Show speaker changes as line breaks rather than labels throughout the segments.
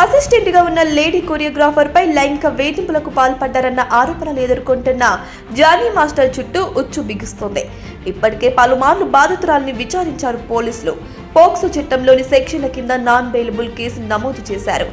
అసిస్టెంట్గా అసిస్టెంట్గా ఉన్న లేడీ కొరియోగ్రాఫర్ పై లైంగిక వేధింపులకు పాల్పడ్డారన్న ఆరోపణలు ఎదుర్కొంటున్న జానీ మాస్టర్ చుట్టూ ఉచ్చు బిగుస్తోంది. ఇప్పటికే పలుమార్లు బాధితురాల్ని విచారించారు పోలీసులు. పోక్సో చట్టంలోని సెక్షన్ల కింద నాన్ బెయిలబుల్ కేసు నమోదు చేశారు.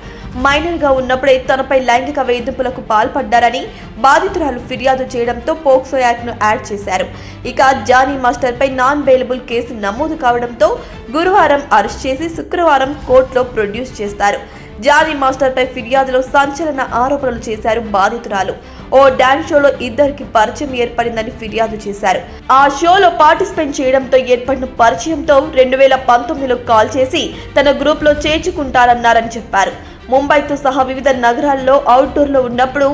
మైనర్గా ఉన్నప్పుడే తనపై లైంగిక వేధింపులకు పాల్పడ్డారని బాధితురాలు ఫిర్యాదు చేయడంతో పోక్సో యాక్ట్ను యాడ్ చేశారు. ఇక జానీ మాస్టర్ పై నాన్ బెయిలబుల్ కేసు నమోదు కావడంతో గురువారం అరెస్ట్ చేసి శుక్రవారం కోర్టులో ప్రొడ్యూస్ చేస్తారు. జానీ మాస్టర్పై ఫిర్యాదులో సంచలన ఆరోపణలు చేశారు బాధితురాలు. ఓ డాన్స్ షోలో ఇద్దరికి పరిచయం ఏర్పడిందని ఫిర్యాదు చేశారు. ఆ షోలో పార్టిసిపేట్ చేయడంతో ఏర్పడిన పరిచయంతో రెండు వేల పంతొమ్మిదిలో కాల్ చేసి తన గ్రూప్లో చేర్చుకుంటారన్నారని చెప్పారు. ముంబైతో సహా వివిధ నగరాల్లో అవుట్డోర్లో ఉన్నప్పుడు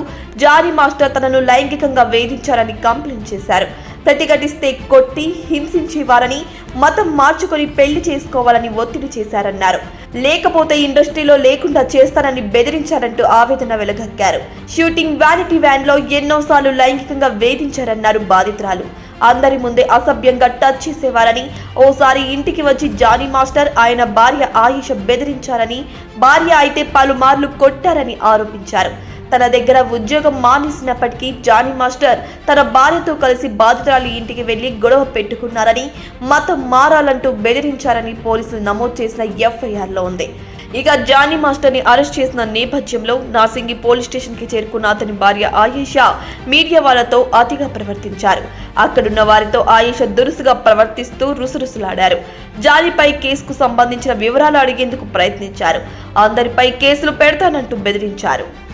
జానీ మాస్టర్ తనను లైంగికంగా వేధించారని కంప్లైంట్ చేశారు. ప్రతిఘటిస్తే కొట్టి హింసించేవారని మతం మార్చుకొని పెళ్ళి చేసుకోవాలని ఒత్తిడి చేశారన్నారు. లేకపోతే ఇండస్ట్రీలో లేకుండా చేస్తానని బెదిరించారంటూ ఆవేదన వెలగక్కారు. షూటింగ్ వ్యానిటీ వ్యాన్లో ఎన్నోసార్లు లైంగికంగా వేధించారన్నారు బాధితురాలు. అందరి ముందే అసభ్యంగా టచ్ చేసేవారని ఓసారి ఇంటికి వచ్చి జానీ మాస్టర్ ఆయన భార్య ఆయుష బెదిరించారని భార్య అయితే పలుమార్లు కొట్టారని ఆరోపించారు. తన దగ్గర ఉద్యోగం మానేసినప్పటికీ జానీ మాస్టర్ తన భార్యతో కలిసి బాధితురాలి ఇంటికి వెళ్ళి గొడవ పెట్టుకున్నారని మతం మారాలంటూ బెదిరించారని పోలీసులు నమోదు చేసిన ఎఫ్ఐఆర్లో ఉంది. ఇక జానీ మాస్టర్ని అరెస్ట్ చేసిన నేపథ్యంలో నాసింగి పోలీస్ స్టేషన్కి చేరుకున్న అతని భార్య ఆయేషా మీడియా వాళ్ళతో అతిగా ప్రవర్తించారు. అక్కడున్న వారితో ఆయేషా దురుసుగా ప్రవర్తిస్తూ రుసరుసలాడారు. జానీపై కేసుకు సంబంధించిన వివరాలు అడిగేందుకు ప్రయత్నించారు. అందరిపై కేసులు పెడతానంటూ బెదిరించారు.